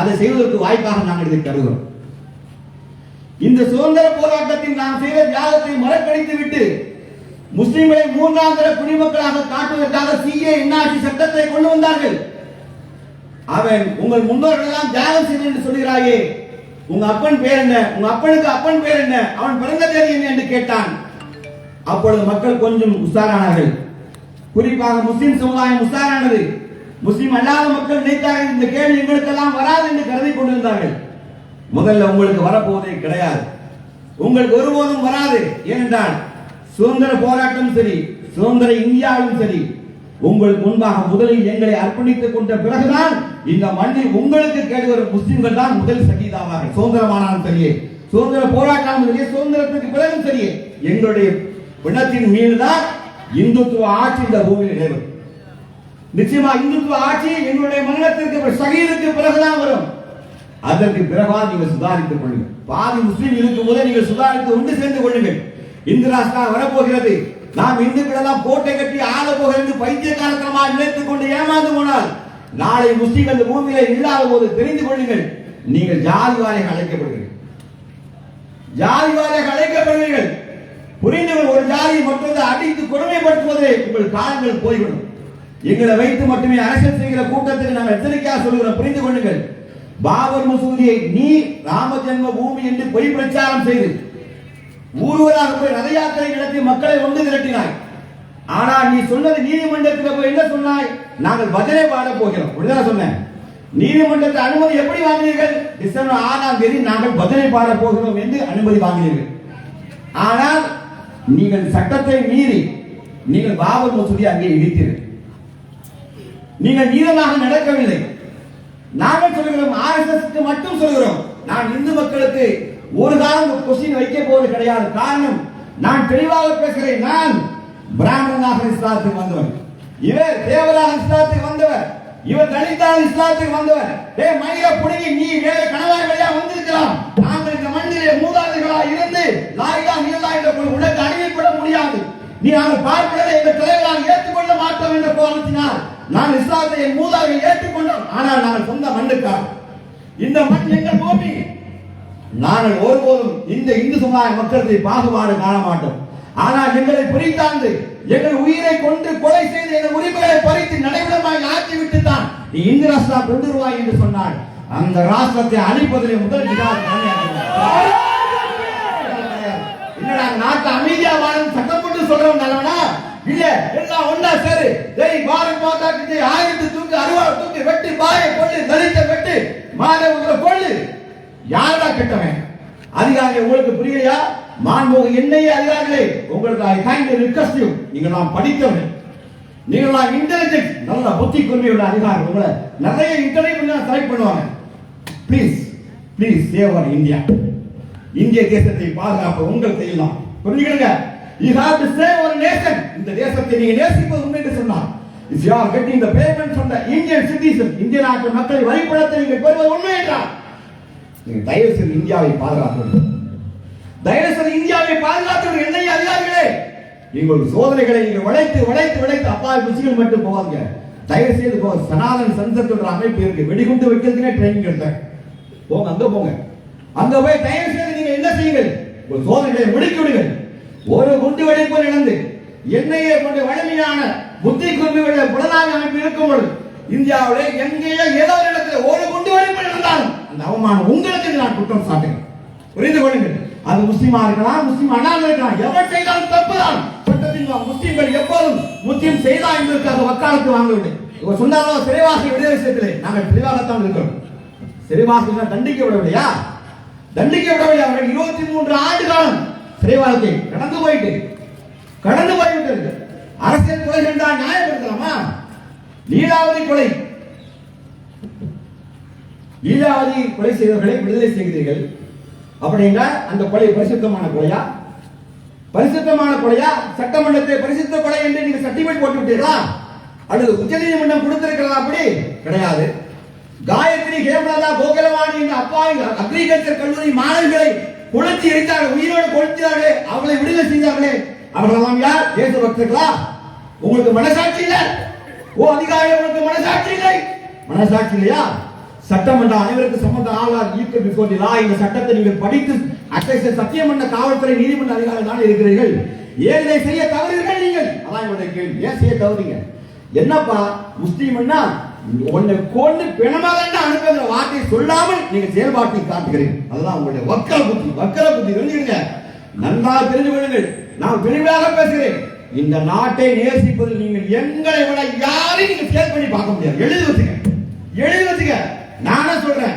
அதை செய்வதற்கு வாய்ப்பாக நாங்கள் இதை கருதுகிறோம். இந்த சுதந்திர போராட்டத்தில் நாம் செய்த தியாகத்தை மறக்கடித்து விட்டு முஸ்லிம்களை மூன்றாம் தர குடிமக்களாக காட்டுவதற்காக சிஏ என்ஆர்சி சட்டத்தை கொண்டு வந்தார்கள். அவன் உங்கள் முன்னோர்கள் எல்லாம் தியாகம் செய்து என்று சொல்கிறாயே உங்க அப்பன் பேர் என்ன உங்க அப்பனுக்கு அப்பன் பேர் என்ன அவன் பிறந்த தேதி என்ன என்று கேட்டான். அப்பொழுது மக்கள் கொஞ்சம் உஷாரானார்கள். குறிப்பாக முஸ்லிம் சமுதாயம் உஷாரானது. முஸ்லீம் அல்லாத மக்கள் நினைத்தார்கள். இந்த கேள்வி எங்களுக்கெல்லாம் வராது என்று கருதி கொண்டிருந்தார்கள். முதல்ல உங்களுக்கு வரப்போவதே கிடையாது. உங்களுக்கு ஒருபோதும் வராது. ஏனென்றால் சுதந்திர போராட்டம் சரி சுதந்திர இந்தியாவும் சரி உங்களுக்கு முன்பாக முதலில் எங்களை அர்ப்பணித்துக் கொண்ட பிறகுதான் இந்த மண்ணில் உங்களுக்கு கேடு வரும் முஸ்லிம்கள் தான் முதல் சகிதாவார்கள். சுதந்திரமானாலும் சரியே சுதந்திர போராட்டம் சரியே சுதந்திரத்துக்கு பிறகும் சரியே எங்களுடைய பிணத்தின் மீதுதான் இந்துத்துவ ஆட்சி இந்த பூமியில் நிலவும் நிச்சயமா இந்துத்துவ ஆட்சி எங்களுடைய மரணத்திற்கு சகிதுக்கு பிறகுதான் வரும். அதற்கு பிறகால் நீங்கள் சுதாரித்துக் கொள்ளுங்கள். பாதி முஸ்லீம் இருக்கும் போதே நீங்கள் சுதாரித்து ஒன்று சேர்ந்து கொள்ளுங்கள். இந்து ராஷ்டிரம் வரப்போகிறது. நாம் இந்துக்கள் எல்லாம் கோட்டை கட்டி ஆள போகிறது பைத்தியக்காரத்தனமாக நினைத்துக் கொண்டு ஏமாந்து போனால் நாளை முஸ்லீம்கள் இந்த பூமியில இல்லாத போது தெரிந்து கொள்ளுங்கள். நீங்கள் ஜாதி வாரியாக அழைக்கப்படுவீர்கள் ஜாதி வாரியாக அழைக்கப்படுவீர்கள் புரிந்தவர் ஒரு ஜாதியை மற்றொரு அடித்து கொடுமைப்படுத்துவதே உங்கள் காலங்கள் போய்விடும். எங்களை வைத்து மட்டுமே அரசியல் செய்கிற கூட்டத்துக்கு நாம் எச்சரிக்கையாக சொல்கிறோம் புரிந்து கொள்ளுங்கள். பாபர் மசூதியை நீ ராம ஜென்ம பூமி என்று பொய் பிரச்சாரம் செய்து ஊர்வலாக போய் ரத யாத்திரை நடத்தி மக்களை ஒன்று திரட்டினாய். ஆனால் நீ சொன்னது நீதிமன்றத்தில் போய் என்ன சொன்னாய்? நாங்கள் பஜனை பாட போகிறோம். அப்படிதான் சொன்னேன். நீதிமன்றத்தில் அனுமதி எப்படி வாங்கினீர்கள்? டிசம்பர் ஆறாம் தேதி நாங்கள் பஜனை பாட போகிறோம் என்று அனுமதி வாங்கினீர்கள். ஆனால் நீங்கள் சட்டத்தை மீறி நீங்கள் பாபர் மசூதி அங்கே இடித்தீர்கள். நீங்கள் நீதமாக நடக்கவில்லை. நாங்கள் சொல்கிறோம் ஆர்எஸ்எஸ்க்கு மட்டும் சொல்கிறோம். நான் இந்து மக்களுக்கு ஒரு காலம் கொஸ்டின் வைக்க போவது கிடையாது. காரணம் நான் தெளிவாக பேசுகிறேன். நான் பிராமணனாக இஸ்லாத்துக்கு வந்தவன். இவர் தேவராக இஸ்லாத்துக்கு வந்தவர். இவர் தலித்தாக இஸ்லாத்துக்கு வந்தவர். ஏ மயில புடுங்கி நீ வேற கணவாய் வழியா வந்திருக்கலாம். நாங்கள் இந்த மண்ணிலே மூதாதைகளா இருந்து லாயிலா நீலா என்ற உனக்கு அணிவிப்பட முடியாது. நீ நாங்கள் பார்க்கிறதை எங்கள் தலைவராக ஏற்றுக்கொள்ள மாட்டோம் என்ற கோரத்தினால் நான் இஸ்லாத்தை என் மூதாவை ஏற்றுக்கொண்டோம். ஆனால் நாங்கள் சொந்த மண்ணுக்கார் இந்த மண் எங்கள் பூமி. நாங்கள் ஒருபோதும் இந்த இந்து சமுதாய மக்களுக்கு பாகுபாடு காண மாட்டோம். ஆனால் எங்களை பிரித்தாந்து எங்கள் உயிரை கொண்டு கொலை செய்து எங்கள் உரிமைகளை பறித்து நடைமுறையாக ஆக்கி விட்டு தான் நீ இந்து ராஷ்டிரா கொண்டு வருவாய் என்று சொன்னார். அந்த ராஷ்டிரத்தை அழிப்பதிலே முதல் என்னடா நாட்டை அமைதியா வாழும் சட்டம் போட்டு சொல்றவன் நல்லவனா? இல்ல எல்லாம் ஒண்ணா சரி. ஜெய் பாரத் மாதா கி ஜெய். ஆயுத தூக்கு அருவா தூக்கி வெட்டி பாய கொள்ளு தலித்த வெட்டு மாதவங்களை கொள்ளு. யாரா கெட்டவன்? அதிகாரி உங்களுக்கு புரியலையா? மாண்போக என்னையே அதிகாரிகளே உங்களுக்கு ஐ கைண்ட் ரிக்வஸ்ட் யூ நீங்க நான் படித்தவன் நீங்கள் நான் இன்டெலிஜென்ட் நல்ல புத்தி கூர்மையுள்ள அதிகாரி உங்களை நிறைய இன்டர்வியூ செலக்ட் பண்ணுவாங்க. Please please save our India இந்திய தேசத்தை பாதுகாப்பு உங்கள் செய்யலாம் புரிஞ்சுக்கிடுங்க. You have to save our nation இந்த தேசத்தை நீங்க நேசிப்பது உண்மை என்று சொன்னார். Is you are getting the payment from the Indian citizen இந்திய நாட்டு மக்கள் வரிப்பணத்தை நீங்கள் பெறுவது உண்மை என்றார். நீங்க தயவு செய்து இந்தியாவை பாதுகாக்க தயவு செய்து இந்தியாவை பாதுகாக்க என்னைய அதிகாரிகளே. நீங்கள் சோதனைகளை நீங்க உழைத்து உழைத்து உழைத்து அப்பா குச்சிகள் மட்டும் போவாங்க தயவு செய்து போ சனாதன சன்சத்தோட அமைப்பு இருக்கு. வெடிகுண்டு வைக்கிறதுக்கே ட்ரைனிங் எடுத்தேன் போங்க அங்க போங்க. அங்க போய் தயவு செய்து நீங்க என்ன செய்யுங்கள்? உங்கள் சோதனைகளை முடிக்க விடுங்கள் ஒரு குண்டு வெடிப்பு நடந்து எண்ணெயை கொண்டு வலிமையான புத்தி குருமியுள்ள புலனாய்வு அமைப்பு இருக்கும் பொழுது இந்தியாவிலே எங்கேயோ ஏதோ ஒரு இடத்துல ஒரு குண்டு வெடிப்பு நடந்தாலும் அந்த அவமானம் உங்களுக்கு நான் குற்றம் சாட்டுகிறேன். புரிந்து கொள்ளுங்கள். அது முஸ்லீமா இருக்கலாம் முஸ்லீம் அண்ணாமல் இருக்கலாம். எவர் செய்தாலும் தப்புதான். சட்டத்தின் முஸ்லிம்கள் எப்போதும் முஸ்லீம் செய்தா என்பதற்காக வக்காலத்து வாங்கவில்லை. இவர் சொன்னாலும் சிறைவாசி விடுதலை செய்யத்திலே நாங்கள் தெளிவாகத்தான் இருக்கிறோம். சிறைவாசிகள் தண்டிக்கப்படவில்லையா தண்டிக்கப்படவில்லை அவர்கள் இருபத்தி மூன்று ஆண்டு காலம் சிறை வாழ்க்கை கடந்து போயிட்டு கடந்து போய்விட்டது அரசியல் கொலை என்றால் நியாயப்படுத்தலாமா? லீலாவதி கொலை. லீலாவதி கொலை செய்தவர்களை விடுதலை செய்கிறீர்கள். அப்படின்னா அந்த கொலை பரிசுத்தமான கொலையா? பரிசுத்தமான கொலையா? சட்டமன்றத்தை பரிசுத்த கொலை என்று நீங்க சர்டிபிகேட் போட்டு விட்டீர்களா அல்லது உச்சநீதிமன்றம் கொடுத்திருக்கிறதா அப்படி? கிடையாது. காயத்ரி ஹேமலதா கோகலவாணி என்ற அப்பா அக்ரிகல்ச்சர் கல்லூரி மாணவிகளை கொளுத்தி எரித்தார்கள் உயிரோடு கொளுத்தினார்களே அவளை விடுதலை செய்தார்களே அவர்களெல்லாம் யார்? ஏசு பக்தர்களா? உங்களுக்கு மனசாட்சி இல்லை? ஓ அதிகாரி உங்களுக்கு மனசாட்சி இல்லை? மனசாட்சி இல்லையா? சட்டமன்ற அனைவருக்கு சம்பந்த ஆளார் ஈர்க்க பிஃபோர் இந்த சட்டத்தை நீங்கள் படித்து அட்டை சத்தியம் பண்ண காவல்துறை நீதிமன்ற அதிகாரிகள் தான் இருக்கிறீர்கள்? ஏன் இதை செய்ய தவறுகள் நீங்கள்? அதான் என்னுடைய கேள்வி. ஏன் செய்ய தவறுங்க? என்னப்பா முஸ்லீம்னா உன்னை கொண்டு பிணமாக அனுப்புகிற வார்த்தையை சொல்லாமல் நீங்க செயல்பாட்டில் காட்டுகிறேன். அதுதான் உங்களுடைய வக்கர புத்தி. வக்கர புத்தி தெரிஞ்சுக்கங்க. நன்றாக தெரிந்து கொள்ளுங்கள். நான் தெளிவாக பேசுகிறேன். இந்த நாட்டை நேசிப்பதில் நீங்கள் எங்களை விட யாரையும் நீங்க சேர் பண்ணி பார்க்க முடியாது. எழுதி வச்சுங்க எழுதி வச்சுங்க நானே சொல்றேன்.